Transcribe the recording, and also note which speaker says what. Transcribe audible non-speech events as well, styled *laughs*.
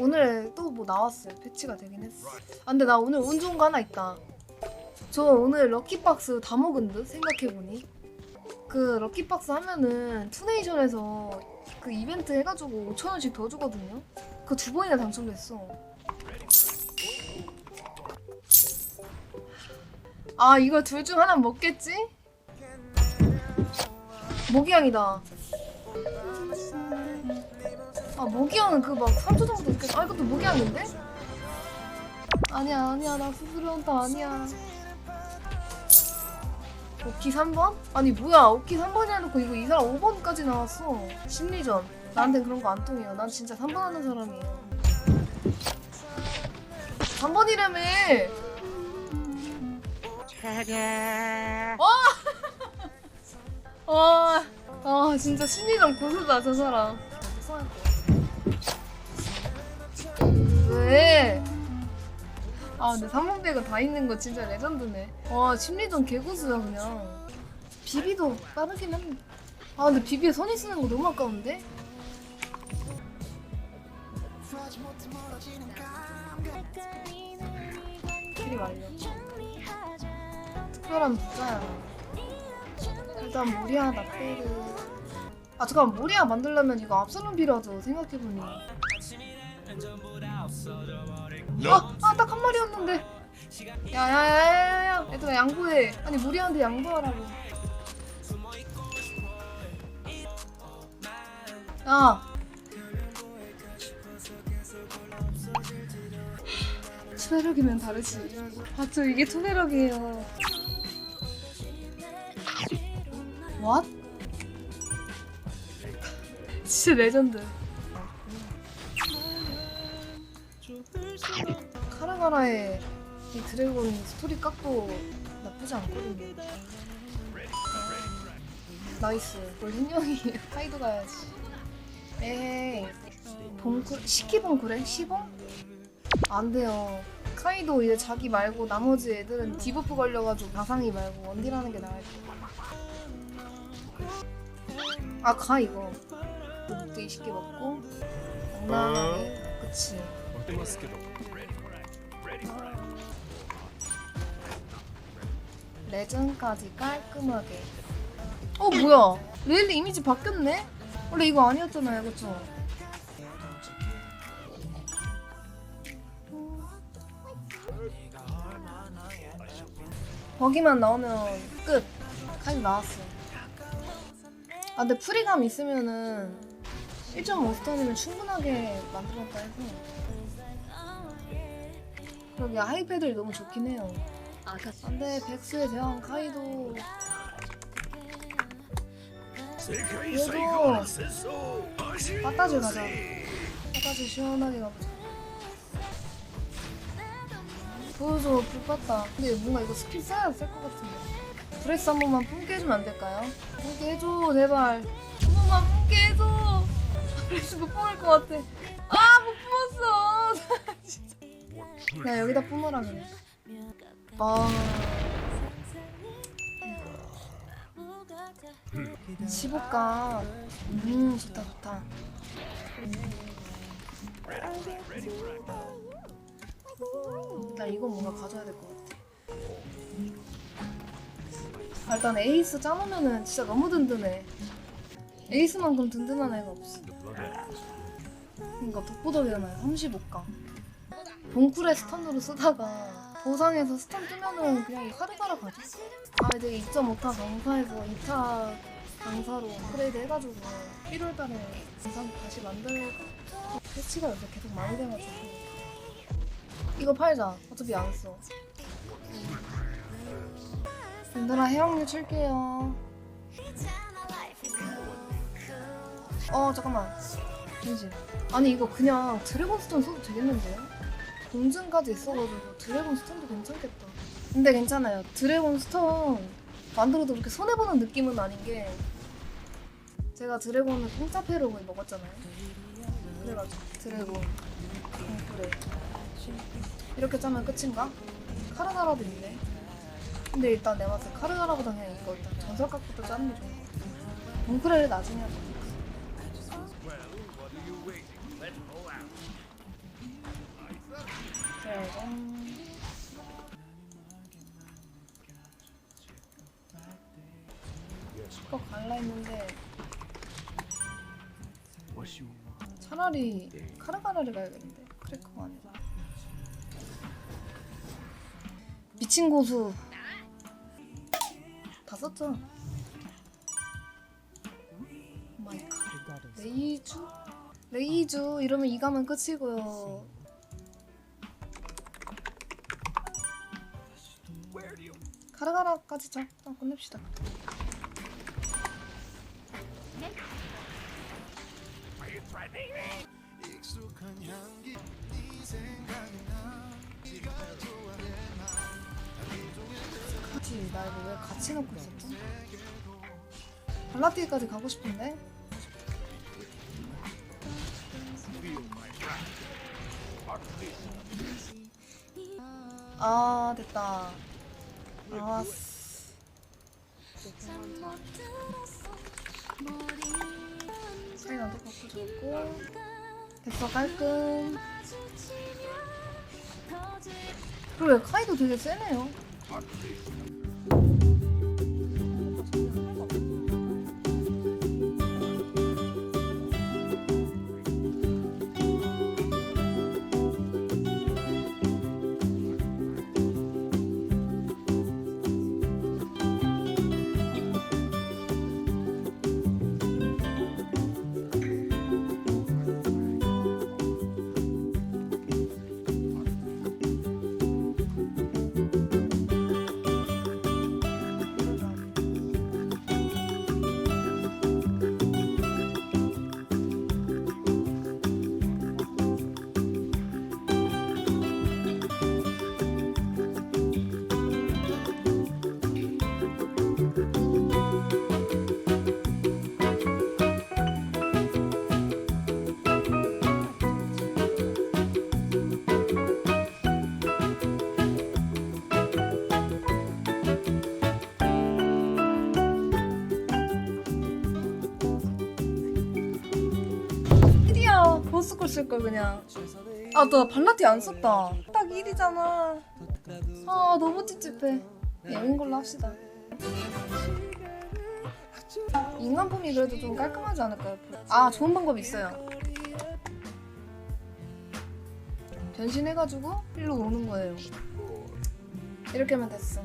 Speaker 1: 오늘 또 뭐 나왔어요. 패치가 되긴 했어. 아 근데 나 오늘 운 좋은 거 하나 있다. 저 오늘 럭키박스 다 먹은 듯 생각해보니. 그 럭키박스 하면은 투네이션에서 그 이벤트 해가지고 5천원씩 더 주거든요. 그 두 번이나 당첨됐어. 아 이거 둘 중 하나 먹겠지? 모기향이다. 아 모기향은 그막 3초 정도 있겠 아 이것도 모기향인데? 아니야 아니야. 나 수수료 헌터 아니야. 오키 3번? 아니 뭐야. 오키 3번이 해놓고 이거 이 사람 5번까지 나왔어. 심리전. 나한텐 그런 거 안 통해요. 난 진짜 3번 하는 사람이에요. 3번이라며! *laughs* 와, 아 진짜 심리전 고수다 저 사람. 왜? 아 근데 삼성백은 다 있는 거 진짜 레전드네. 와 심리전 개고수야 그냥. 비비도 빠르긴 한데. 아 근데 비비에 선이 쓰는 거 너무 아까운데? 길이 말려. 특별한 부자야. 일단 모리아 나페르. 아 잠깐 모리아 만들려면 이거 압살롬 필요하죠 생각해보니. 아, 아, 딱 한 마리였는데. 야야야야야, 얘들아 양보해. 아니 모리아한테 양보하라고. 야. 투베럭이면 다르지. 아, 저 이게 투베럭이에요. What? 진짜 레전드. 카라가라의 이 드래곤 스토리 깍도 나쁘지 않거든요. 나이스. 뭘 hin형이에요. 카이도 가야지. 에이. 봉쿠, 시키봉쿠래? 시봉? 안 돼요. 카이도 이제 자기 말고 나머지 애들은 디버프 걸려가지고 가상이 말고 원딜하는 게 나을 거야. 아, 가, 이거. 또 목대기 쉽게 먹고. 엉망하게. 그치. 레전까지 깔끔하게. 어 뭐야? 레일리 이미지 바뀌었네? 원래 이거 아니었잖아요, 그쵸? 거기만 나오면 끝. 카이 나왔어. 아 근데 프리감 있으면은 1.5스톤이면 충분하게 만들었다 해서. 그러게 하이패드를 너무 좋긴 해요. 아깝다. 근데 백스의 대왕 카이도 얘도 바다질 가자. 바다질 시원하게 가보자. 보여줘 불봤다. 근데 뭔가 이거 스킬 써야 쓸 것 같은데. 브레스 한 번만 뿜게 해주면 안 될까요? 뿜게 해줘 제발. 한 번만 뿜게 해줘. *laughs* 브레스 못 뿜을 것 같아. 아못 뿜었어. *laughs* 진짜. 야 여기다 뿜어라 그래 아. 15가. 음 좋다 좋다. 나 이거 뭔가 가져야 될 것 같아. 아, 일단 에이스 짜놓으면은 진짜 너무 든든해. 에이스만큼 든든한 애가 없어. 그러니까 독보적이잖아요 35가 봉쿨의 스턴으로 쓰다가 보상에서 스턴 뜨면은 그냥 카르가라 가죠. 아 이제 2.5타 강사에서 2타 강사로 업그레이드 해가지고 1월달에 강사 다시 만들고 패치가 요새 계속 많이 돼가지고. 이거 팔자. 어차피 안 써. 얘들아 해영류 칠게요. 어 잠깐만. 잠시 아니 이거 그냥 드래곤스톤 써도 되겠는데요? 공증까지 있어가지고 드래곤 스톤도 괜찮겠다. 근데 괜찮아요. 드래곤 스톤 만들어도 그렇게 손해보는 느낌은 아닌 게 제가 드래곤을 공짜 패로 먹었잖아요. 그래가지고 드래곤 그래 이렇게 짜면 끝인가? 카르나라도 있네. 근데 일단 봤을 때 카르나라보다 그냥 이거 일단 전설각부터 짜는 게 좋은 것 같아 몽크레를 나중에 하자 이거 갈라 했는데 차라리 카라가라를 가야겠는데. 크래커가 아니라 미친 고수. 다 썼죠? 레이주? 레이주? 이러면 이가면 끝이고요. 카르가라까지 자 일단 끝냅시다 그치 나 이거 왜 같이 놓고 있었지? 발라티까지 가고 싶은데? 아 됐다 나왔어 카이 나도 갖고 줬고. 됐어 깔끔. 그래 카이도 되게 세네요 일이야 버스걸 쓸걸 그냥. 아 나 발라티 안 썼다. 딱 1이잖아. 아 너무 찝찝해. 영인 걸로 합시다. 인간폼이 그래도 좀 깔끔하지 않을까요? 아 좋은 방법 있어요. 변신해가지고 일로 오는 거예요. 이렇게 하면 됐어